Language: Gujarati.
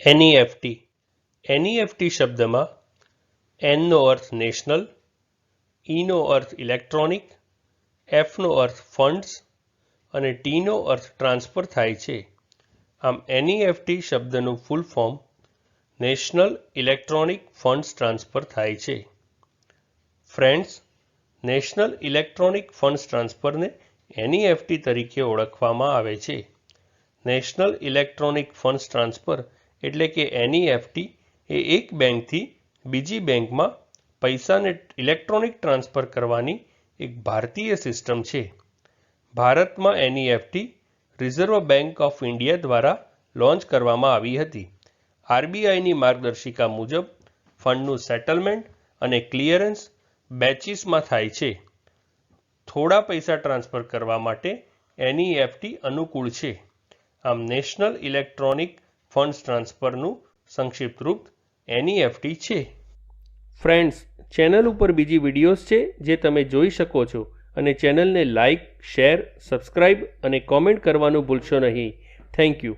એનઈએફટી એનઈએફટી શબ્દમાં એનનો અર્થ નેશનલ ઈનો અર્થ ઇલેક્ટ્રોનિક એફનો અર્થ ફંડ્સ અને ટીનો અર્થ ટ્રાન્સફર થાય છે. આમ એનઈએફટી શબ્દનું full form national electronic funds transfer થાય છે. ફ્રેન્ડ્સ, નેશનલ ઇલેક્ટ્રોનિક ફંડ્સ ટ્રાન્સફરને એનઈએફટી તરીકે ઓળખવામાં આવે છે. નેશનલ ઇલેક્ટ્રોનિક ફંડ્સ ટ્રાન્સફર એટલે કે એનઈએફટી એ એક બેંકથી બીજી બેંકમાં પૈસાને ઇલેક્ટ્રોનિક ટ્રાન્સફર કરવાની એક ભારતીય સિસ્ટમ છે. ભારતમાં NEFT reserve bank of India દ્વારા લોન્ચ કરવામાં આવી હતી. આરબીઆઈની માર્ગદર્શિકા મુજબ ફંડનું સેટલમેન્ટ અને ક્લિયરન્સ બેચીસમાં થાય છે. થોડા પૈસા ટ્રાન્સફર કરવા માટે એનઈએફટી અનુકૂળ છે. આમ નેશનલ ઇલેક્ટ્રોનિક ફંડ્સ ટ્રાન્સફરનું સંક્ષિપ્ત રૂપ એનઈએફટી છે. ફ્રેન્ડ્સ, ચેનલ ઉપર બીજી વિડીયોઝ છે જે તમે જોઈ શકો છો અને ચેનલને લાઇક શેર, સબસ્ક્રાઇબ અને કોમેન્ટ કરવાનું ભૂલશો નહીં. Thank you.